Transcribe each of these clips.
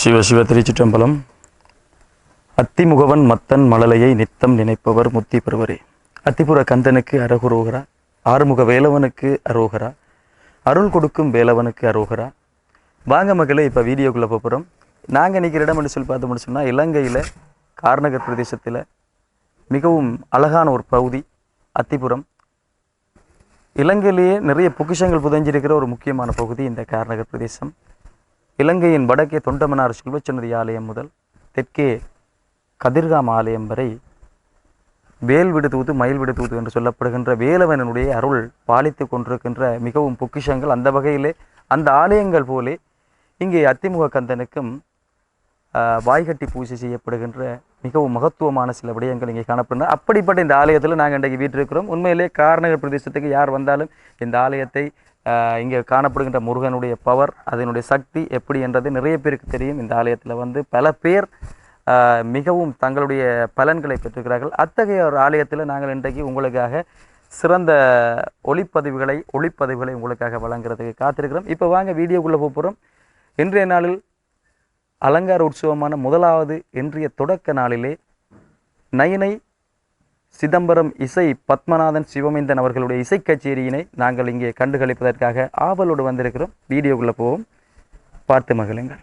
சிவ சிவ திருச்சிற்றம்பலம். அத்திமுகவன் மத்தன் மழலையை நித்தம் நினைப்பவர் முத்தி பெறுவரே. அத்திபுர கந்தனுக்கு அரகுரோகரா ஆறுமுக வேலவனுக்கு அரோகரா அருள் கொடுக்கும் வேலவனுக்கு அரோகரா. வாங்க மகளே இப்போ வீடியோக்குள்ளே போகிறோம் நாங்கள் நிற்கிற இடம் என்று சொல்லி பார்த்தோம்னு சொன்னால் இலங்கையில் கார்நகர் பிரதேசத்தில் மிகவும் அழகான ஒரு பகுதி அத்திபுரம். இலங்கையிலேயே நிறைய பொக்கிஷங்கள் புதைஞ்சிருக்கிற ஒரு முக்கியமான பகுதி இந்த கார்நகர் பிரதேசம். இலங்கையின் வடக்கே தொண்டமனார் செல்வச்சன்னதி ஆலயம் முதல் தெற்கே கதிர்காம் ஆலயம் வரை வேல் விடுதூது மயில் விடுதூது என்று சொல்லப்படுகின்ற வேலவனனுடைய அருள் பாலித்து கொண்டிருக்கின்ற மிகவும் பொக்கிஷங்கள். அந்த வகையிலே அந்த ஆலயங்கள் போலே இங்கே அத்திமுக கந்தனுக்கும் வாய்கட்டி பூஜை செய்யப்படுகின்ற மிகவும் மகத்துவமான சில விடயங்கள் இங்கே காணப்படுகின்றன. அப்படிப்பட்ட இந்த ஆலயத்தில் நாங்கள் இன்றைக்கு வீட்டிருக்கிறோம். உண்மையிலே கார்நகர் பிரதேசத்துக்கு யார் வந்தாலும் இந்த ஆலயத்தை இங்கே காணப்படுகின்ற முருகனுடைய பவர் அதனுடைய சக்தி எப்படி என்றது நிறைய பேருக்கு தெரியும். இந்த ஆலயத்தில் வந்து பல பேர் மிகவும் தங்களுடைய பலன்களை பெற்றிருக்கிறார்கள். அத்தகைய ஒரு ஆலயத்தில் நாங்கள் இன்றைக்கு உங்களுக்காக சிறந்த ஒளிப்பதிவுகளை ஒளிப்பதிவுகளை உங்களுக்காக வழங்குறதுக்கு காத்திருக்கிறோம். இப்போ வாங்க வீடியோக்குள்ளே போகிறோம் இன்றைய நாளில் அலங்கார உற்சவமான முதலாவது இன்றைய தொடக்க நாளிலே நயினை சிதம்பரம் இசை பத்மநாதன் சிவமேந்தன் அவர்களுடைய இசை கச்சேரியினை நாங்கள் இங்கே கண்டுகளிப்பதற்காக ஆவலோடு வந்திருக்கிறோம். வீடியோக்குள்ளே போவோம். பார்த்து மகிழுங்கள்.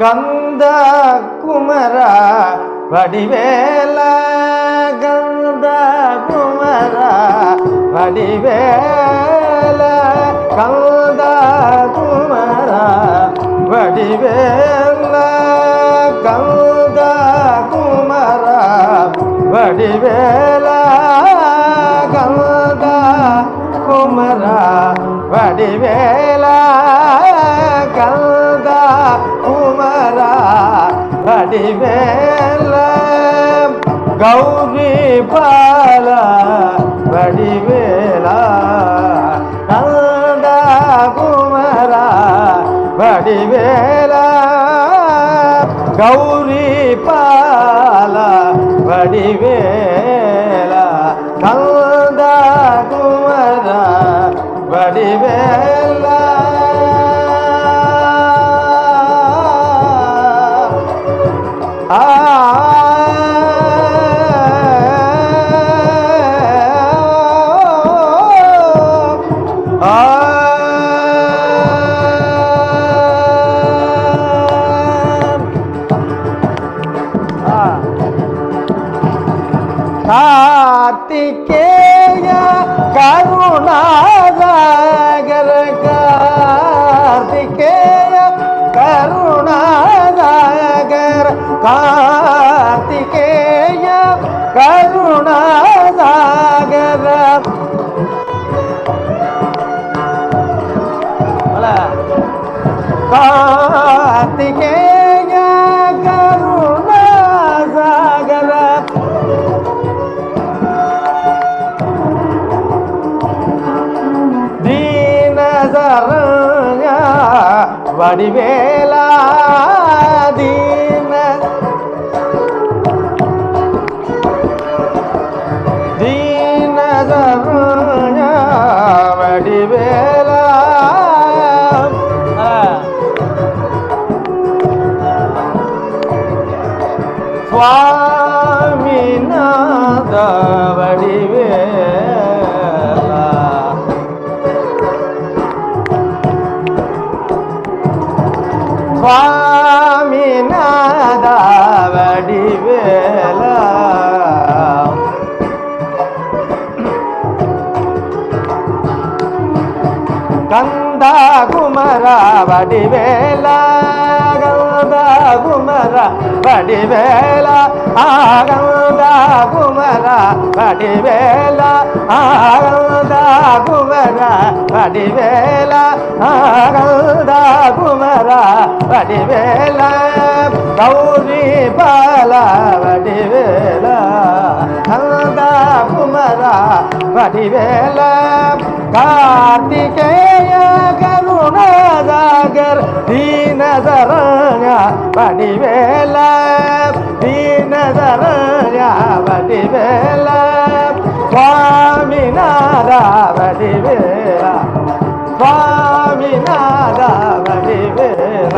கந்த குமர வடிவேல கந்த குமர வடிவேல கந்த குமர வடிவேல கந்த குமர வடிவேல கந்த குமர வடிவேல கந்த குமரா வடிவேல கௌரி பால வடிவேலா நந்த குமரா வடிவேல கௌரி பால வடிவேல நந்த குமரா வடிவேலா. கார்த்திகேய கருணாகர தீனசரங்க வடிவேலா தீன சுவாமிநாதா வடிவேலா. கந்தா குமரா வடிவேலா. கந்தா குமரா வடிவேலா. ஆகம் ஆகந்தா குமரா வடிவேலா ஆகந்தா குமரா வடிவேலா ஆகந்தா குமரா வடிவேலா கௌரி பாலா வடிவேலா கந்தா குமரா வடிவேலா கார்த்திகேய கருணாதாகர் தீனதரஞ வடிவேல தீனதரஞ வடிவேல சுவாமிநாத வடிவேல சுவாமிநாத வடிவேல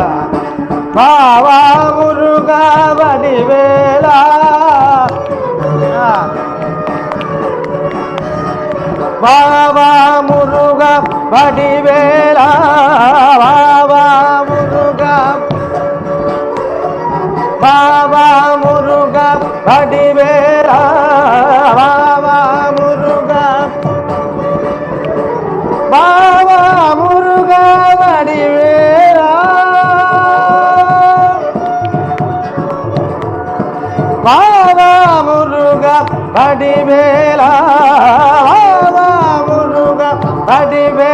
பாவா முருகா வடிவேலா பாவா முருகா வடிவேலா பாடுவே